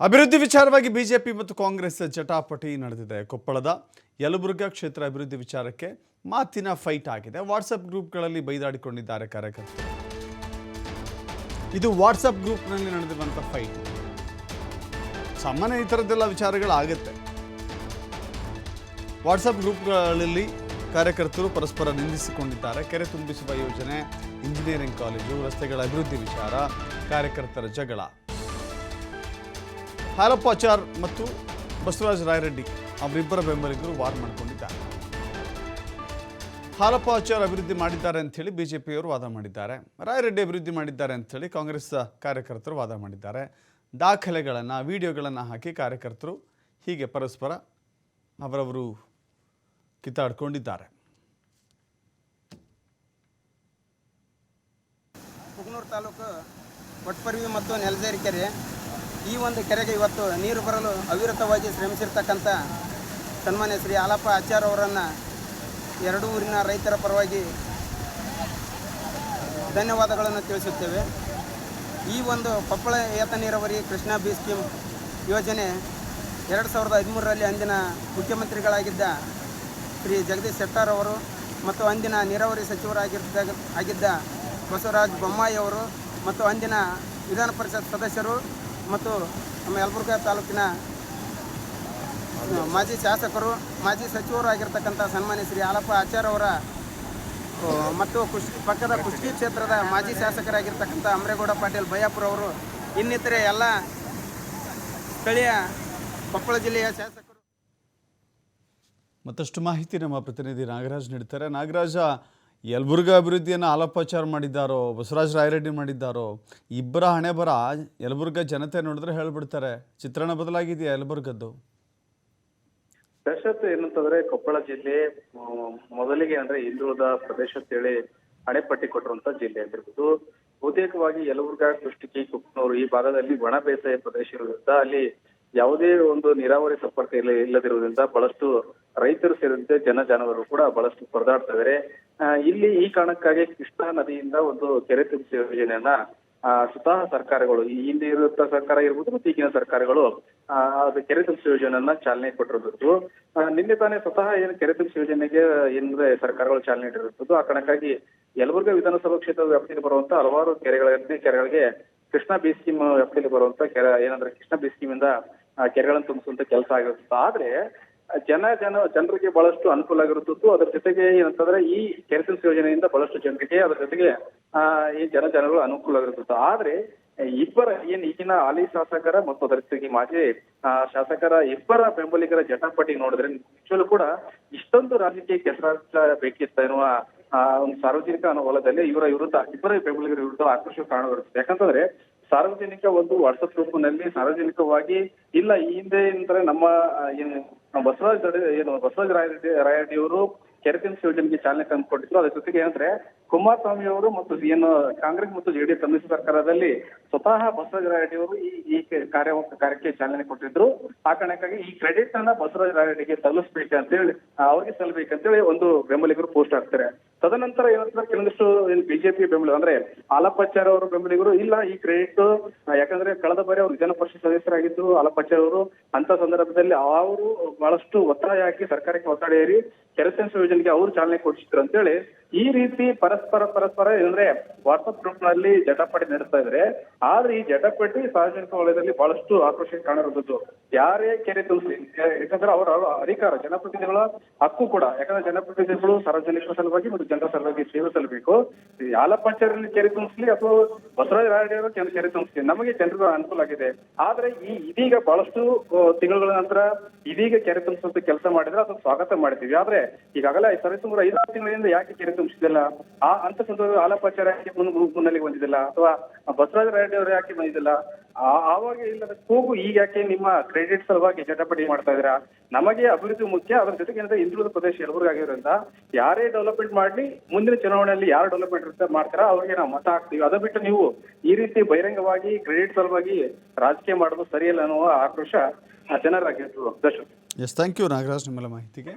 ಅಭಿವೃದ್ಧಿ ವಿಚಾರವಾಗಿ ಬಿಜೆಪಿ ಮತ್ತು ಕಾಂಗ್ರೆಸ್ ಜಟಾಪಟಿ ನಡೆದಿದೆ. ಕೊಪ್ಪಳದ ಯಲಬುರ್ಗಾ ಕ್ಷೇತ್ರ ಅಭಿವೃದ್ಧಿ ವಿಚಾರಕ್ಕೆ ಮಾತಿನ ಫೈಟ್ ಆಗಿದೆ. ವಾಟ್ಸಪ್ ಗ್ರೂಪ್ಗಳಲ್ಲಿ ಬೈದಾಡಿಕೊಂಡಿದ್ದಾರೆ ಕಾರ್ಯಕರ್ತರು. ಇದು ವಾಟ್ಸಪ್ ಗ್ರೂಪ್ನಲ್ಲಿ ನಡೆದಿರುವಂಥ ಫೈಟ್. ಸಾಮಾನ್ಯ ಈ ಥರದ್ದೆಲ್ಲ ವಿಚಾರಗಳಾಗುತ್ತೆ. ವಾಟ್ಸಪ್ ಗ್ರೂಪ್ಗಳಲ್ಲಿ ಕಾರ್ಯಕರ್ತರು ಪರಸ್ಪರ ನಿಂದಿಸಿಕೊಂಡಿದ್ದಾರೆ. ಕೆರೆ ತುಂಬಿಸುವ ಯೋಜನೆ, ಇಂಜಿನಿಯರಿಂಗ್ ಕಾಲೇಜು, ರಸ್ತೆಗಳ ಅಭಿವೃದ್ಧಿ ವಿಚಾರ, ಕಾರ್ಯಕರ್ತರ ಜಗಳ. ಹಾಲಪ್ಪಾಚಾರ್ ಮತ್ತು ಬಸವರಾಜ ರಾಯರೆಡ್ಡಿ ಅವರಿಬ್ಬರ ಬೆಂಬಲಿಗರು ವಾರ್ ಮಾಡಿಕೊಂಡಿದ್ದಾರೆ. ಹಾಲಪ್ಪಾಚಾರ್ ಅಭಿವೃದ್ಧಿ ಮಾಡಿದ್ದಾರೆ ಅಂಥೇಳಿ ಬಿಜೆಪಿಯವರು ವಾದ ಮಾಡಿದ್ದಾರೆ. ರಾಯರೆಡ್ಡಿ ಅಭಿವೃದ್ಧಿ ಮಾಡಿದ್ದಾರೆ ಅಂಥೇಳಿ ಕಾಂಗ್ರೆಸ್ ಕಾರ್ಯಕರ್ತರು ವಾದ ಮಾಡಿದ್ದಾರೆ. ದಾಖಲೆಗಳನ್ನು, ವಿಡಿಯೋಗಳನ್ನು ಹಾಕಿ ಕಾರ್ಯಕರ್ತರು ಹೀಗೆ ಪರಸ್ಪರ ಅವರವರು ಕಿತ್ತಾಡ್ಕೊಂಡಿದ್ದಾರೆ. ಕುಗ್ನೂರು ತಾಲೂಕು ಒಟ್ಪರ್ವಿ ಮತ್ತು ನೆಲಜೇರಿ ಕೆರೆ ಈ ಒಂದು ಕೆರೆಗೆ ಇವತ್ತು ನೀರು ಬರಲು ಅವಿರತವಾಗಿ ಶ್ರಮಿಸಿರ್ತಕ್ಕಂಥ ಸನ್ಮಾನ್ಯ ಶ್ರೀ ಆಲಪ್ಪ ಆಚಾರ್ ಅವರನ್ನು ಎರಡೂ ಊರಿನ ರೈತರ ಪರವಾಗಿ ಧನ್ಯವಾದಗಳನ್ನು ತಿಳಿಸುತ್ತೇವೆ. ಈ ಒಂದು ಕೊಪ್ಪಳ ಏತ ನೀರಾವರಿ ಕೃಷ್ಣಾ ಬಿ ಸ್ಕೀಮ್ ಯೋಜನೆ ಎರಡು ಸಾವಿರದ ಹದಿಮೂರರಲ್ಲಿ ಅಂದಿನ ಮುಖ್ಯಮಂತ್ರಿಗಳಾಗಿದ್ದ ಶ್ರೀ ಜಗದೀಶ್ ಶೆಟ್ಟರ್ ಅವರು ಮತ್ತು ಅಂದಿನ ನೀರಾವರಿ ಸಚಿವರಾಗಿದ್ದ ಆಗಿದ್ದ ಬಸವರಾಜ್ ಬೊಮ್ಮಾಯಿ ಅವರು ಮತ್ತು ಅಂದಿನ ವಿಧಾನ ಪರಿಷತ್ ಸದಸ್ಯರು ಮತ್ತು ನಮ್ಮ ಯಲಬುರ್ಗ ತಾಲೂಕಿನ ಮಾಜಿ ಶಾಸಕರು, ಮಾಜಿ ಸಚಿವರು ಆಗಿರ್ತಕ್ಕಂಥ ಸನ್ಮಾನ್ಯ ಶ್ರೀ ಆಲಪ್ಪ ಆಚಾರ್ ಅವರ ಮತ್ತು ಕುಷ್ ಪಕ್ಕದ ಕುಷ್ಟಗಿ ಕ್ಷೇತ್ರದ ಮಾಜಿ ಶಾಸಕರಾಗಿರ್ತಕ್ಕಂಥ ಅಮರೇಗೌಡ ಪಾಟೀಲ್ ಬಯ್ಯಾಪುರ ಅವರು, ಇನ್ನಿತರೆ ಎಲ್ಲ ಸ್ಥಳೀಯ ಕೊಪ್ಪಳ ಜಿಲ್ಲೆಯ ಶಾಸಕರು. ಮತ್ತಷ್ಟು ಮಾಹಿತಿ ನಮ್ಮ ಪ್ರತಿನಿಧಿ ನಾಗರಾಜ್ ನೀಡ್ತಾರೆ ನಾಗರಾಜ ಯಲಬುರ್ಗಾ ಅಭಿವೃದ್ಧಿಯನ್ನು ಆಲೋಪಚಾರ ಮಾಡಿದ್ದಾರೋ, ಬಸವರಾಜ ರಾಯರೆಡ್ಡಿ ಮಾಡಿದ್ದಾರೋ, ಇಬ್ಬರ ಹಣೆ ಬರ ಯಲಬುರ್ಗ ಜನತೆ ನೋಡಿದ್ರೆ ಹೇಳ್ಬಿಡ್ತಾರೆ. ಚಿತ್ರಣ ಬದಲಾಗಿದೆಯಾ ಯಲಬುರ್ಗದ್ದು? ದಶತ್ ಏನಂತಂದ್ರೆ ಕೊಪ್ಪಳ ಜಿಲ್ಲೆ ಮೊದಲಿಗೆ ಅಂದ್ರೆ ಹಿಂದುಳಿದ ಪ್ರದೇಶ ಅಂತೇಳಿ ಹಣೆಪಟ್ಟಿ ಕೊಟ್ಟಿರುವಂತ ಜಿಲ್ಲೆ ಆಗಿರ್ಬೋದು. ಬಹುತೇಕವಾಗಿ ಯಲಬುರ್ಗ ಕುಷ್ಟಗಿ ಕುಪ್ಪನೂರು ಈ ಭಾಗದಲ್ಲಿ ಒಣ ಬೇಸಾಯ ಪ್ರದೇಶ ಇರುವುದರಿಂದ ಅಲ್ಲಿ ಯಾವುದೇ ಒಂದು ನೀರಾವರಿ ಸಂಪರ್ಕ ಇಲ್ಲ, ಇಲ್ಲದಿರುವುದರಿಂದ ಬಹಳಷ್ಟು ರೈತರು ಸೇರಿದಂತೆ ಜನ ಜಾನುವಾರು ಕೂಡ ಬಹಳಷ್ಟು ಪರದಾಡ್ತಾ ಇದಾರೆ. ಇಲ್ಲಿ ಈ ಕಾರಣಕ್ಕಾಗಿ ಕೃಷ್ಣಾ ನದಿಯಿಂದ ಒಂದು ಕೆರೆ ತುಂಬಿಸುವ ಯೋಜನೆಯನ್ನ ಸ್ವತಃ ಸರ್ಕಾರಗಳು, ಈ ಹಿಂದೆ ಇರುವಂತಹ ಸರ್ಕಾರ ಇರ್ಬೋದು ಮತ್ತು ಈಗಿನ ಸರ್ಕಾರಗಳು ಅದು ಕೆರೆ ತುಂಬಿಸುವ ಯೋಜನೆಯನ್ನ ಚಾಲನೆ ಕೊಟ್ಟಿರೋದು ನಿನ್ನೆ ತಾನೇ ಸ್ವತಃ ಏನು ಕೆರೆ ತುಂಬಿಸುವ ಯೋಜನೆಗೆ ಏನಂದ್ರೆ ಸರ್ಕಾರಗಳು ಚಾಲನೆ ನೀಡಿರುತ್ತದೆ ಆ ಕಾರಣಕ್ಕಾಗಿ ಯಲಬುರ್ಗ ವಿಧಾನಸಭಾ ಕ್ಷೇತ್ರದ ವ್ಯಾಪ್ತಿಯಲ್ಲಿ ಬರುವಂತ ಹಲವಾರು ಕೆರೆಗಳಿಗೆ ಕೆರೆಗಳಿಗೆ ಕೃಷ್ಣ ಬಿ ಸ್ಕೀಮ್ ವ್ಯಾಪ್ತಿಯಲ್ಲಿ ಬರುವಂತ ಕೆರೆ, ಏನಂದ್ರೆ ಕೃಷ್ಣ ಬಿ ಸ್ಕೀಮ್ ಇಂದ ಕೆರೆಗಳನ್ನು ತುಂಬಿಸುವಂತ ಕೆಲಸ ಆಗಿರುತ್ತದೆ ಆದ್ರೆ ಜನ ಜನ ಜನರಿಗೆ ಬಹಳಷ್ಟು ಅನುಕೂಲ ಆಗಿರುತ್ತಿತ್ತು. ಅದರ ಜೊತೆಗೆ ಏನಂತಂದ್ರೆ ಈ ಕೆರೆ ಯೋಜನೆಯಿಂದ ಬಹಳಷ್ಟು ಜನರಿಗೆ ಅದರ ಜೊತೆಗೆ, ಆ, ಈ ಜನ ಜನಗಳು ಅನುಕೂಲ ಆಗಿರುತ್ತಿತ್ತು. ಆದ್ರೆ, ಇಬ್ಬರ ಏನ್ ಈಗಿನ ಹಾಲಿ ಶಾಸಕರ ಮತ್ತು ಅದರ ಜೊತೆಗೆ ಮಾಜಿ ಶಾಸಕರ ಇಬ್ಬರ ಬೆಂಬಲಿಗರ ಜಟಾಪಟಿ ನೋಡಿದ್ರೆ ನಿಜವಲ್ಲೂ ಕೂಡ ಇಷ್ಟೊಂದು ರಾಜಕೀಯ ಕೆಸರಾಟ ಬೇಕಿತ್ತ ಎನ್ನುವ ಒಂದು ಸಾರ್ವಜನಿಕ ಅನುಭವದಲ್ಲಿ ಇವರ ವಿರುದ್ಧ, ಇಬ್ಬರ ಬೆಂಬಲಿಗರ ವಿರುದ್ಧ ಆಕ್ರೋಶ ಕಾಣಬರುತ್ತದೆ ಯಾಕಂತಂದ್ರೆ ಸಾರ್ವಜನಿಕ ಒಂದು ವಾಟ್ಸಪ್ ಗ್ರೂಪ್ನಲ್ಲಿ ಸಾರ್ವಜನಿಕವಾಗಿ ಇಲ್ಲ, ಈ ಹಿಂದೆ ಅಂದ್ರೆ ನಮ್ಮ ಏನು ಬಸವರಾಜ ದೊಡ್ಡ- ಏನು ಬಸವರಾಜ ರಾಯರೆಡ್ಡಿ ರಾಯರೆಡ್ಡಿ ಅವರು ಕೆರೆ ತುಂಬಿಸುವ ಯೋಜನೆಗೆ ಚಾಲನೆ ತಂದುಕೊಟ್ಟಿದ್ರು. ಅದ್ರ ಜೊತೆಗೆ ಏನಂದ್ರೆ ಕುಮಾರಸ್ವಾಮಿ ಅವರು ಮತ್ತು ಏನು ಕಾಂಗ್ರೆಸ್ ಮತ್ತು ಜೆಡಿಎಸ್ ಸಮ್ಮಿಶ್ರ ಸರ್ಕಾರದಲ್ಲಿ ಸ್ವತಃ ಬಸವರಾಜ ರಾಯರೆಡ್ಡಿ ಅವರು ಈ ಈ ಕಾರ್ಯ ಕಾರ್ಯಕ್ಕೆ ಚಾಲನೆ ಕೊಟ್ಟಿದ್ರು. ಆ ಕಾರಣಕ್ಕಾಗಿ ಈ ಕ್ರೆಡಿಟ್ ಅನ್ನ ಬಸವರಾಜ ರಾಯರೆಡ್ಡಿಗೆ ಸಲ್ಲಿಸ್ಬೇಕಂತೇಳಿ ಆ, ಅವ್ರಿಗೆ ಸಲ್ಲಬೇಕಂತೇಳಿ ಒಂದು ಬೆಂಬಲಿಗರು ಪೋಸ್ಟ್ ಹಾಕ್ತಾರೆ. ತದನಂತರ ಏನಂದ್ರೆ ಕೆಲವೊಂದಿಷ್ಟು ಬಿಜೆಪಿ ಬೆಂಬಲ, ಅಂದ್ರೆ ಆಲಪ್ಪಾಚಾರ್ ಅವರು ಬೆಂಬಲಿಗರು ಇಲ್ಲ, ಈ ಕ್ರೆಡಿಟ್ ಯಾಕಂದ್ರೆ ಕಳೆದ ಬಾರಿ ಅವರು ವಿಧಾನ ಪರಿಷತ್ ಸದಸ್ಯರಾಗಿದ್ದು ಅವರು ಅಂತ ಸಂದರ್ಭದಲ್ಲಿ ಅವರು ಬಹಳಷ್ಟು ಒತ್ತಾಯ ಹಾಕಿ ಸರ್ಕಾರಕ್ಕೆ ಒತ್ತಡ ಏರಿ ಕೆರೆ ತುಂಬಿಸುವ ಯೋಜನೆಗೆ ಅವರು ಚಾಲನೆ ಕೊಡಿಸಿದ್ರು ಅಂತೇಳಿ ಈ ರೀತಿ ಪರಸ್ಪರ ಪರಸ್ಪರ ಏನಂದ್ರೆ ವಾಟ್ಸ್ಆಪ್ ಗ್ರೂಪ್ನಲ್ಲಿ ಜಟಾಪಟಿ ನಡೆಸ್ತಾ ಇದ್ರೆ. ಆದ್ರೆ ಈ ಜಟಾಪಟಿ ಸಾರ್ವಜನಿಕ ವಲಯದಲ್ಲಿ ಬಹಳಷ್ಟು ಆಕ್ರೋಶ ಕಾಣಿರುವುದು ಯಾರೇ ಕೆರೆ ತುಂಬಿಸಿ ಯಾಕಂದ್ರೆ ಅವರ ಅಧಿಕಾರ, ಜನಪ್ರತಿನಿಧಿಗಳ ಹಕ್ಕು ಕೂಡ, ಯಾಕಂದ್ರೆ ಜನಪ್ರತಿನಿಧಿಗಳು ಸಾರ್ವಜನಿಕರ ಸಲುವಾಗಿ ಮತ್ತು ಜನರ ಸಲುವಾಗಿ ಸೇವೆ ಸಲ್ಲಬೇಕು. ಪಂಚಾಯತ್ ಕೆರೆ ತುಂಬಿಸ್ಲಿ ಅಥವಾ ಬಸವರಾಜ ರಾಯಡಿ ಅವರು ಕೆರೆ ತುಂಬಿಸ್ಲಿ. ನಮಗೆ ಜನರ ಅನುಕೂಲ ಆಗಿದೆ. ಆದ್ರೆ ಈ ಇದೀಗ ಬಹಳಷ್ಟು ತಿಂಗಳ ನಂತರ ಇದೀಗ ಕೆರೆ ತುಂಬಿಸುವಂತ ಕೆಲಸ ಮಾಡಿದ್ರೆ ಅದನ್ನು ಸ್ವಾಗತ ಮಾಡ್ತೀವಿ. ಆದ್ರೆ ಈಗಾಗಲೇ ಸರಿಸುಮಾರು ಐದಾರು ತಿಂಗಳಿಂದ ಯಾಕೆ ಕೆರೆ ತುಂಬಿಸಿದಿಲ್ಲ ಆ ಅಂತ ಸಂದರ್ಭ ಆಲಪ್ಪಾಚಾರ ಯಾಕೆ ಮುನ್ನೆಲೆಗೆ ಬಂದಿದ್ದಿಲ್ಲ? ಅಥವಾ ಬಸವರಾಜ ರಾಯಡಿ ಯಾಕೆ ಬಂದಿದ್ದಿಲ್ಲ? ಆವಾಗ ಇಲ್ಲದ ಕೂಗು ಈಗ ಯಾಕೆ ನಿಮ್ಮ ಕ್ರೆಡಿಟ್ ಸಲುವಾಗಿ ಜಟಪಡಿ ಮಾಡ್ತಾ ಇದ್ದೀರಾ? ನಮಗೆ ಅಭಿವೃದ್ಧಿ ಮುಖ್ಯ, ಅದ್ರ ಜೊತೆಗೆ ಏನಂದ್ರೆ ಹಿಂದುಳಿದ ಪ್ರದೇಶ ಯಲಬುರ್ಗ ಆಗಿರೋದ್ರಿಂದ ಯಾರೇ ಡೆವಲಪ್ಮೆಂಟ್ ಮಾಡ್ಲಿ, ಮುಂದಿನ ಚುನಾವಣೆಯಲ್ಲಿ ಯಾರು ಡೆವಲಪ್ಮೆಂಟ್ ಇರುತ್ತೆ ಮಾಡ್ತಾರ ಅವ್ರಿಗೆ ನಾವು ಮತ ಹಾಕ್ತೀವಿ. ಅದ ಬಿಟ್ಟು ನೀವು ಈ ರೀತಿ ಬಹಿರಂಗವಾಗಿ ಕ್ರೆಡಿಟ್ ಸಲುವಾಗಿ ರಾಜಕೀಯ ಮಾಡೋದು ಸರಿಯಲ್ಲ ಅನ್ನುವ ಆಕ್ರೋಶ ಜನರಾಗಿರ್ತದೆ Darshak yes thank you Nagaraj, ನಿಮ್ಮೆಲ್ಲ ಮಾಹಿತಿಗೆ.